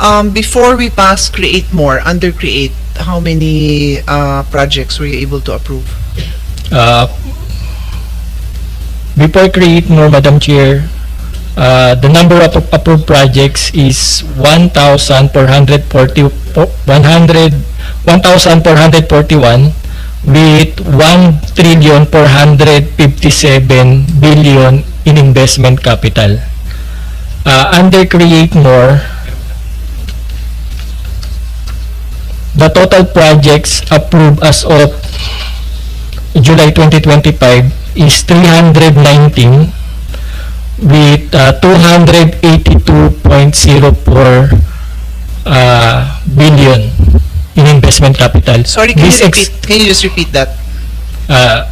Um, before we pass Create More, under Create, how many uh, projects were you able to approve? Uh, before create more, Madam Chair, uh, the number of approved projects is 1,440, 100, 1,441 with 1 trillion 457 billion in investment capital. Uh, under create more, the total projects approved as of July 2025 is 319 with uh, 282.04 uh, billion in investment capital. Sorry, can This you repeat? Can you just repeat that? uh,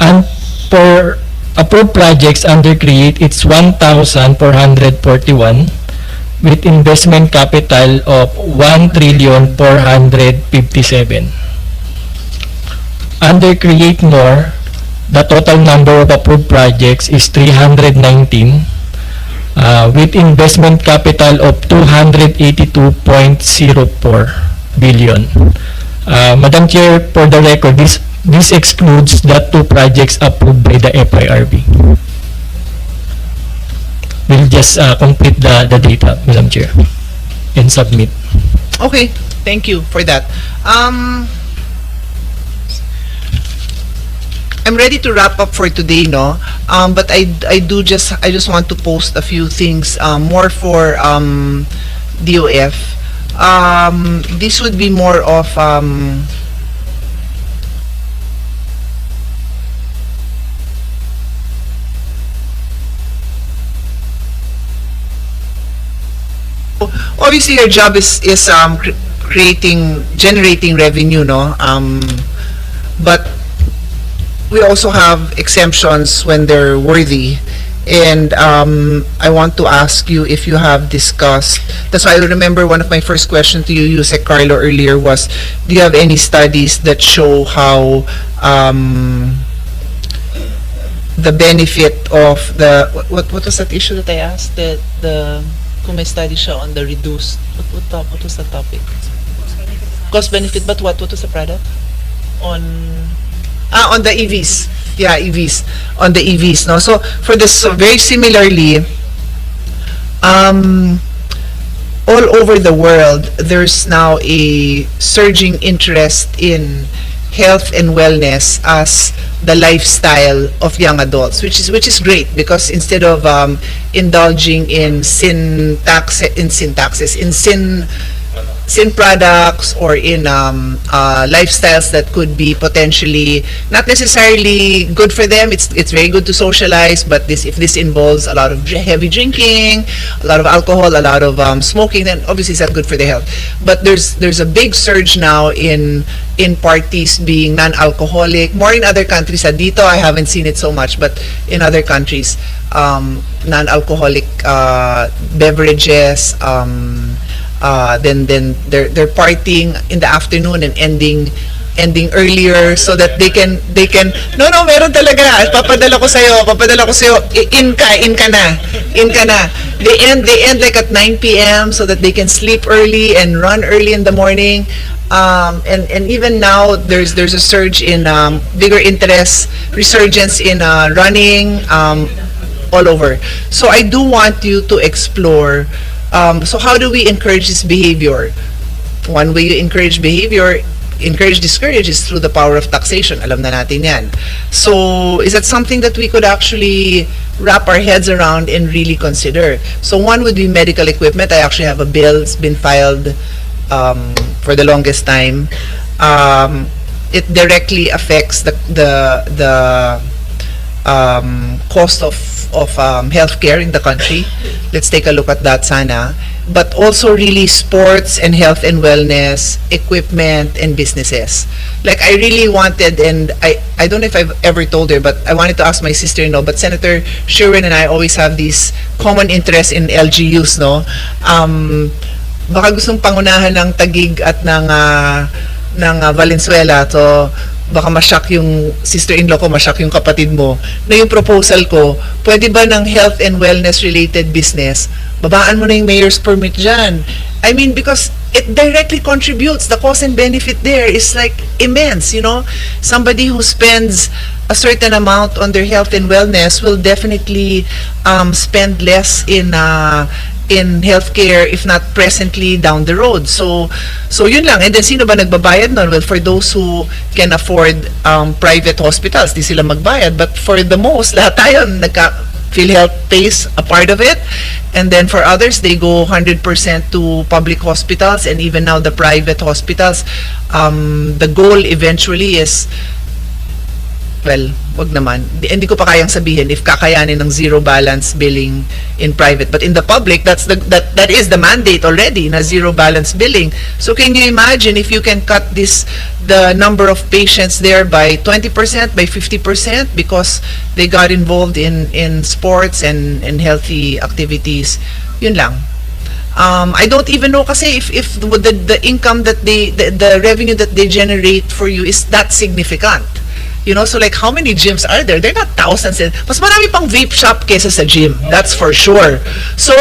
and for approved projects under create it's 1,441 with investment capital of 1 trillion 457 under create more the total number of approved projects is 319 uh, with investment capital of 282.04 billion uh, Madam Chair, for the record, this this excludes the two projects approved by the FIRB. We'll just uh, complete the, the data, Madam Chair, and submit. Okay, thank you for that. Um, I'm ready to wrap up for today, no? Um, but I, I do just, I just want to post a few things, um, more for, um, DOF. Um, this would be more of, um, obviously your job is is um cr- creating generating revenue no? Um but we also have exemptions when they're worthy. And um I want to ask you if you have discussed that's why I remember one of my first questions to you Yusek Carlo earlier was do you have any studies that show how um the benefit of the what what, what was that issue that I asked? The the kung may study siya on the reduced. What what, top, what was the topic? Cost benefit but what what was the product? On ah on the EVs yeah EVs on the EVs no? So for this very similarly um all over the world there's now a surging interest in health and wellness as the lifestyle of young adults which is which is great because instead of um, indulging in sin tax in sin taxes in sin sin products or in um, uh, lifestyles that could be potentially not necessarily good for them. It's it's very good to socialize, but this if this involves a lot of heavy drinking, a lot of alcohol, a lot of um, smoking, then obviously it's not good for the health. But there's there's a big surge now in in parties being non-alcoholic. More in other countries. Dito, I haven't seen it so much, but in other countries, um, non-alcoholic uh, beverages. Um, uh, then then they're they're partying in the afternoon and ending ending earlier so that they can they can no no meron talaga papadala ko sa'yo papadala ko sa'yo in ka in ka na in ka na they end they end like at 9 p.m. so that they can sleep early and run early in the morning um, and and even now there's there's a surge in um, bigger interest resurgence in uh, running um, all over. So I do want you to explore. Um, so how do we encourage this behavior? One way you encourage behavior, encourage discourage is through the power of taxation. Alam na natin yan. So is that something that we could actually wrap our heads around and really consider? So one would be medical equipment. I actually have a bill. It's been filed um, for the longest time. Um, it directly affects the the the um, cost of of um, healthcare in the country. Let's take a look at that sana. But also really sports and health and wellness, equipment and businesses. Like I really wanted, and I, I don't know if I've ever told her, but I wanted to ask my sister, no, but Senator Sherwin and I always have these common interests in LGUs, no? Um, baka gustong pangunahan ng Tagig at ng, ah, ng ah, Valenzuela. So, baka masyak yung sister-in-law ko, masyak yung kapatid mo, na yung proposal ko, pwede ba ng health and wellness related business, babaan mo na yung mayor's permit dyan. I mean, because it directly contributes. The cost and benefit there is like immense, you know? Somebody who spends a certain amount on their health and wellness will definitely um, spend less in uh, in healthcare if not presently down the road. So so yun lang. And then sino ba nagbabayad nun? Well, for those who can afford um, private hospitals, di sila magbayad. But for the most, lahat tayo nagka PhilHealth pays a part of it. And then for others, they go 100% to public hospitals and even now the private hospitals. Um, the goal eventually is well, wag naman. Di- Hindi ko pa kayang sabihin if kakayanin ng zero balance billing in private. But in the public, that's the, that, that is the mandate already na zero balance billing. So can you imagine if you can cut this, the number of patients there by 20%, by 50% because they got involved in, in sports and, and healthy activities. Yun lang. Um, I don't even know kasi if, if the, the income that they, the, the revenue that they generate for you is that significant. You know, so like how many gyms are there? They're not thousands. And, mas marami pang vape shop kesa sa gym. That's for sure. So,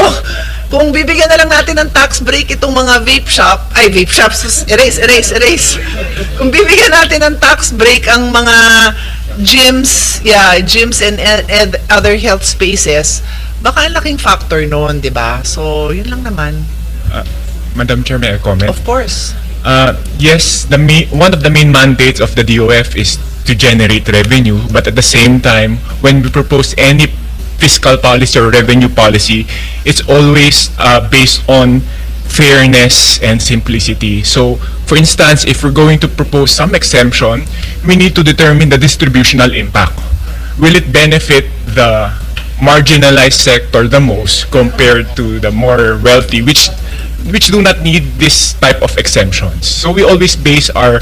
kung bibigyan na lang natin ng tax break itong mga vape shop, ay vape shops, erase, erase, erase. Kung bibigyan natin ng tax break ang mga gyms, yeah, gyms and, and, and other health spaces, baka ang laking factor noon, di ba? So, yun lang naman. Madam Chair, may I comment? Of course. Uh, yes, the main, one of the main mandates of the DOF is to generate revenue, but at the same time, when we propose any fiscal policy or revenue policy, it's always uh, based on fairness and simplicity. So, for instance, if we're going to propose some exemption, we need to determine the distributional impact. Will it benefit the marginalized sector the most compared to the more wealthy, which which do not need this type of exemptions. So we always base our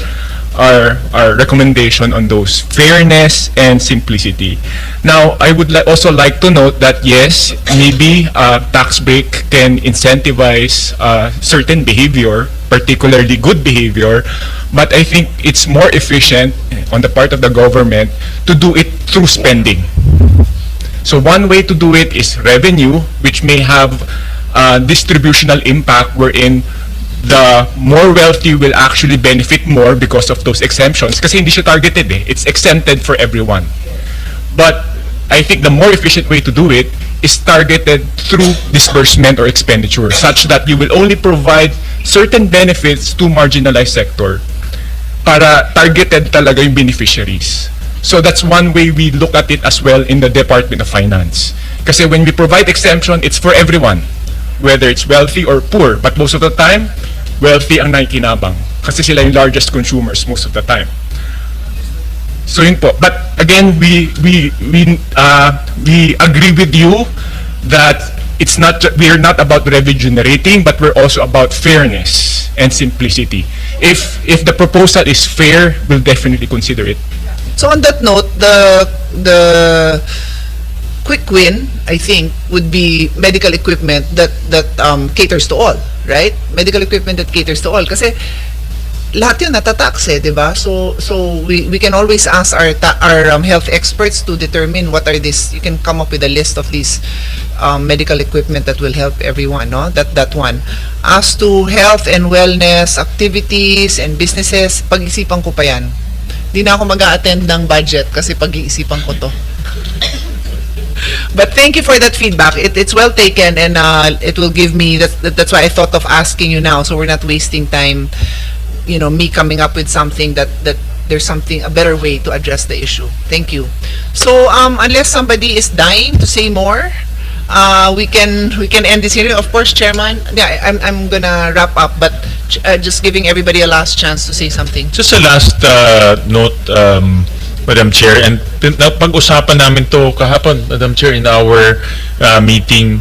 our our recommendation on those fairness and simplicity. Now, I would li- also like to note that yes, maybe a tax break can incentivize uh, certain behavior, particularly good behavior, but I think it's more efficient on the part of the government to do it through spending. So one way to do it is revenue, which may have uh, distributional impact wherein the more wealthy will actually benefit more because of those exemptions kasi hindi siya targeted eh. It's exempted for everyone. But I think the more efficient way to do it is targeted through disbursement or expenditure such that you will only provide certain benefits to marginalized sector para targeted talaga yung beneficiaries. So that's one way we look at it as well in the Department of Finance. Kasi when we provide exemption, it's for everyone, whether it's wealthy or poor. But most of the time, wealthy ang nakikinabang. Kasi sila yung largest consumers most of the time. So yun po. But again, we we we uh, we agree with you that it's not we are not about revenue generating, but we're also about fairness and simplicity. If if the proposal is fair, we'll definitely consider it. So on that note, the the quick win, I think, would be medical equipment that that um, caters to all, right? Medical equipment that caters to all. Kasi lahat yun natatax eh, di ba? So, so we, we can always ask our, our um, health experts to determine what are these, you can come up with a list of these um, medical equipment that will help everyone, no? That, that one. As to health and wellness activities and businesses, pag-isipan ko pa yan. Di na ako mag attend ng budget kasi pag-iisipan ko to. But thank you for that feedback. It, it's well taken and uh, it will give me, that, that- that's why I thought of asking you now so we're not wasting time, you know, me coming up with something that, that there's something, a better way to address the issue. Thank you. So um, unless somebody is dying to say more, uh, we can we can end this hearing. Of course, Chairman. Yeah, I'm I'm gonna wrap up, but uh, just giving everybody a last chance to say something. Just a last uh, note, um, Madam Chair, and napag-usapan namin to kahapon, Madam Chair, in our uh, meeting.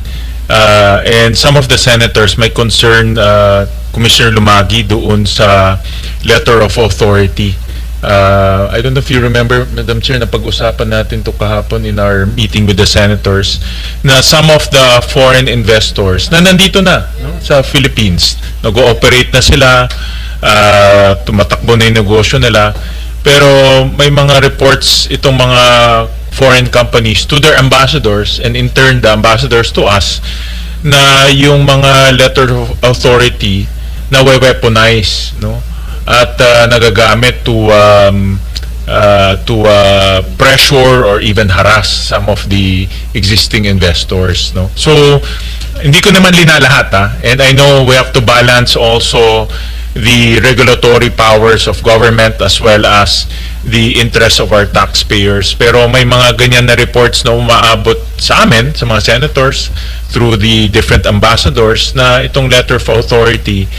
Uh, and some of the senators may concern uh, Commissioner Lumagi doon sa letter of authority. Uh, I don't know if you remember, Madam Chair, na pag-usapan natin to kahapon in our meeting with the senators na some of the foreign investors na nandito na no, sa Philippines, nag-ooperate na sila, uh, tumatakbo na yung negosyo nila, Pero may mga reports itong mga foreign companies to their ambassadors and in turn the ambassadors to us na yung mga letter of authority na weaponize no? At uh, nagagamit to um, uh, to uh, pressure or even harass some of the existing investors no? So hindi ko naman linalahat ha and I know we have to balance also the regulatory powers of government as well as the interests of our taxpayers. Pero may mga ganyan na reports na umaabot sa amin, sa mga senators, through the different ambassadors na itong letter of authority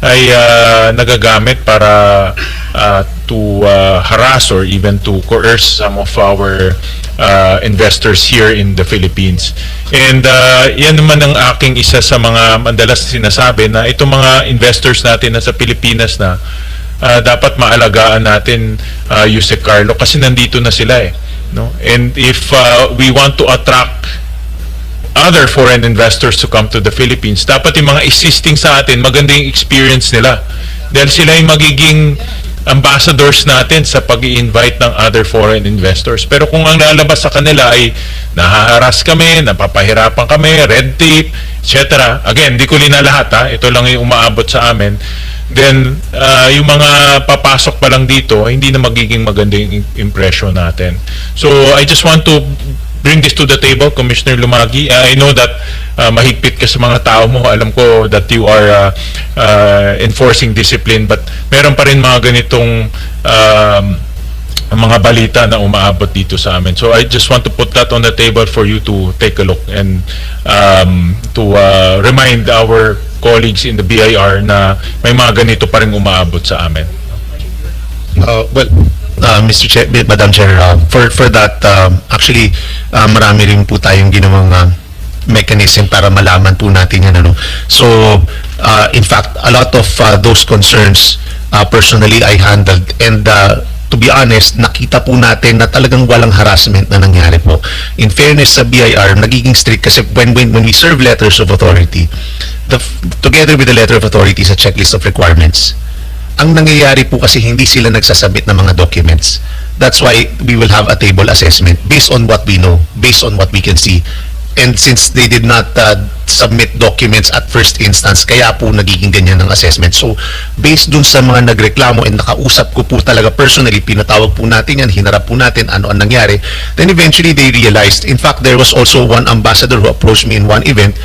ay ah, nagagamit para ah, to ah, harass or even to coerce some of our ah, investors here in the Philippines. And ah, yan naman ang aking isa sa mga madalas sinasabi na itong mga investors natin na sa Pilipinas na ah, dapat maalagaan natin uh, Yusek Carlo kasi nandito na sila eh. No? And if ah, we want to attract other foreign investors to come to the Philippines, dapat yung mga existing sa atin, maganda yung experience nila. Dahil sila yung magiging ambassadors natin sa pag invite ng other foreign investors. Pero kung ang lalabas sa kanila ay nahaharas kami, napapahirapan kami, red tape, etc. Again, di ko linalahat ha, ito lang yung umaabot sa amin. Then, ah, yung mga papasok pa lang dito, hindi na magiging maganda yung im- impression natin. So, I just want to bring this to the table, Commissioner Lumagi. Uh, I know that uh, mahigpit ka sa mga tao mo. Alam ko that you are uh, uh, enforcing discipline but meron pa rin mga ganitong um, mga balita na umaabot dito sa amin. So I just want to put that on the table for you to take a look and um, to uh, remind our colleagues in the BIR na may mga ganito pa rin umaabot sa amin. Uh, well, uh, Mr. Chair, Madam Chair, uh, for for that um, actually uh, marami rin po tayong ginawang uh, mechanism para malaman po natin yan ano. So uh, in fact, a lot of uh, those concerns uh, personally I handled and uh, to be honest, nakita po natin na talagang walang harassment na nangyari po. In fairness sa BIR, nagiging strict kasi when, when, when we serve letters of authority, the, together with the letter of authority sa checklist of requirements, ang nangyayari po kasi hindi sila nagsasabit ng mga documents. That's why we will have a table assessment based on what we know, based on what we can see. And since they did not uh, submit documents at first instance, kaya po nagiging ganyan ang assessment. So, based dun sa mga nagreklamo and nakausap ko po talaga personally, pinatawag po natin yan, hinarap po natin ano ang nangyari, then eventually they realized, in fact, there was also one ambassador who approached me in one event,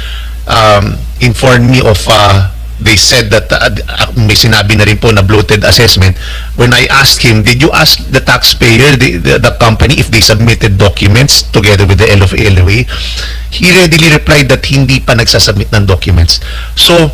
um, informed me of uh, they said that uh, uh, may sinabi na rin po na bloated assessment. When I asked him, did you ask the taxpayer, the, the, the company, if they submitted documents together with the LOA? He readily replied that hindi pa nagsasubmit ng documents. So,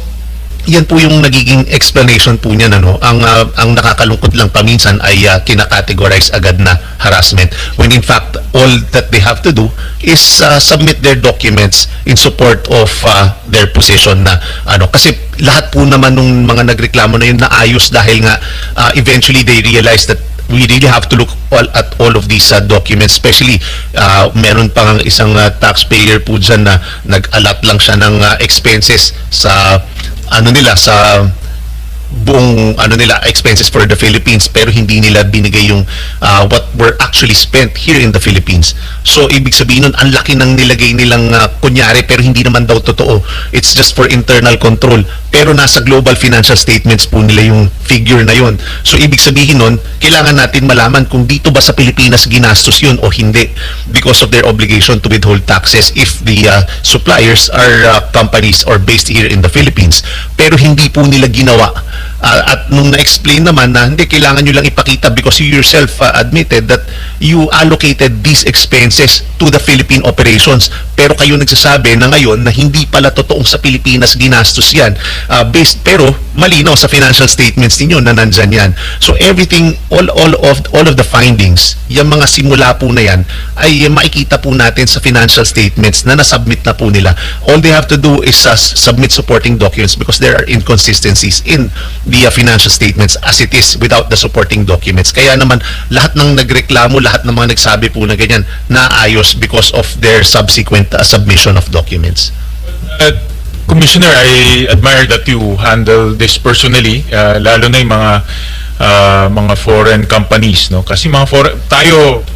yan po yung nagiging explanation po niya ano? Ang ah, ang nakakalungkot lang paminsan ay uh, kinakategorize agad na harassment. When in fact all that they have to do is ah, submit their documents in support of ah, their position na ano? Kasi lahat po naman nung mga nagreklamo na yun naayos dahil nga ah, eventually they realize that we really have to look all at all of these uh, documents. Especially uh, meron pang isang uh, taxpayer po dyan na nag-allot lang siya ng uh, expenses sa ano nila sa buong ano nila expenses for the Philippines pero hindi nila binigay yung uh, what were actually spent here in the Philippines. So ibig sabihin nun ang laki ng nilagay nilang uh, kunyari pero hindi naman daw totoo. It's just for internal control. Pero nasa global financial statements po nila yung figure na yon. So ibig sabihin nun, kailangan natin malaman kung dito ba sa Pilipinas ginastos yun o hindi because of their obligation to withhold taxes if the uh, suppliers are uh, companies or based here in the Philippines. Pero hindi po nila ginawa Uh, at nung na-explain naman na hindi kailangan nyo lang ipakita because you yourself uh, admitted that you allocated these expenses to the Philippine operations. Pero kayo nagsasabi na ngayon na hindi pala totoong sa Pilipinas ginastos yan. Uh, based pero malinaw sa financial statements ninyo na nandyan yan. So everything all all of all of the findings yung mga simula po na yan ay makikita po natin sa financial statements na nasubmit na po nila. All they have to do is uh, submit supporting documents because there are inconsistencies in the uh, financial statements as it is without the supporting documents. Kaya naman lahat ng nagreklamo, lahat ng mga nagsabi po na ganyan, naayos because of their subsequent uh, submission of documents. Uh, Commissioner, I admire that you handle this personally, uh, lalo na yung mga ah, mga foreign companies, no? Kasi mga foreign, tayo,